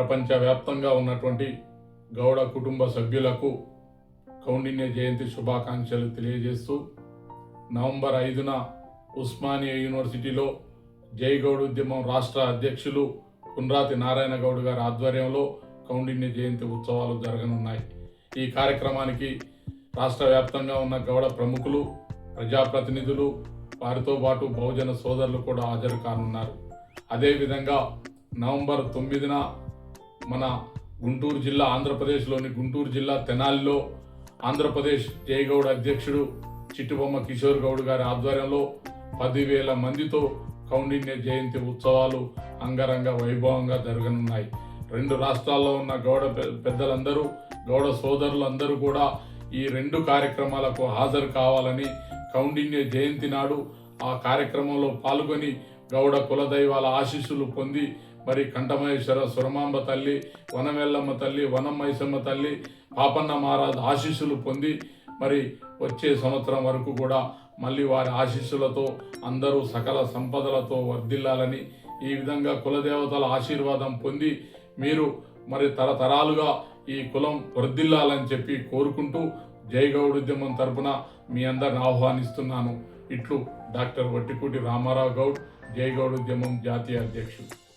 ప్రపంచవ్యాప్తంగా ఉన్నటువంటి గౌడ కుటుంబ సభ్యులకు కౌండిన్య జయంతి శుభాకాంక్షలు తెలియజేస్తూ నవంబర్ ఐదున ఉస్మానియా యూనివర్సిటీలో జయగౌడ్ ఉద్యమం రాష్ట్ర అధ్యక్షులు కుండ్రాతి నారాయణ గౌడ్ గారి ఆధ్వర్యంలో కౌండిన్య జయంతి ఉత్సవాలు జరగనున్నాయి. ఈ కార్యక్రమానికి రాష్ట్ర వ్యాప్తంగా ఉన్న గౌడ ప్రముఖులు ప్రజాప్రతినిధులు వారితో పాటు బహుజన సోదరులు కూడా హాజరు కానున్నారు. అదేవిధంగా నవంబర్ తొమ్మిదిన మన గుంటూరు జిల్లా ఆంధ్రప్రదేశ్లోని గుంటూరు జిల్లా తెనాలిలో ఆంధ్రప్రదేశ్ జయగౌడ అధ్యక్షుడు చిట్టుబొమ్మ కిషోర్ గౌడ్ గారి ఆధ్వర్యంలో పదివేల మందితో కౌండిన్య జయంతి ఉత్సవాలు అంగరంగ వైభవంగా జరగనున్నాయి. రెండు రాష్ట్రాల్లో ఉన్న గౌడ పెద్దలందరూ గౌడ సోదరులందరూ కూడా ఈ రెండు కార్యక్రమాలకు హాజరు కావాలని కౌండిన్య జయంతి నాడు ఆ కార్యక్రమంలో పాల్గొని గౌడ కులదైవాల ఆశీస్సులు పొంది మరి కంఠమహేశ్వర సురమాంబ తల్లి వనమెల్లమ్మ తల్లి వనమైసమ్మ తల్లి పాపన్న మహారాజ్ ఆశీస్సులు పొంది మరి వచ్చే సంవత్సరం వరకు కూడా మళ్ళీ వారి ఆశీస్సులతో అందరూ సకల సంపదలతో వర్ధిల్లాలని ఈ విధంగా కులదేవతల ఆశీర్వాదం పొంది మీరు మరి తరతరాలుగా ఈ కులం వర్ధిల్లాలని చెప్పి కోరుకుంటూ జయగౌడ్ ఉద్యమం తరపున మీ అందరిని ఆహ్వానిస్తున్నాను. ఇట్లు డాక్టర్ వట్టికూటి రామారావు గౌడ్ జై ఉద్యమం జాతీయ అధ్యక్షుడు.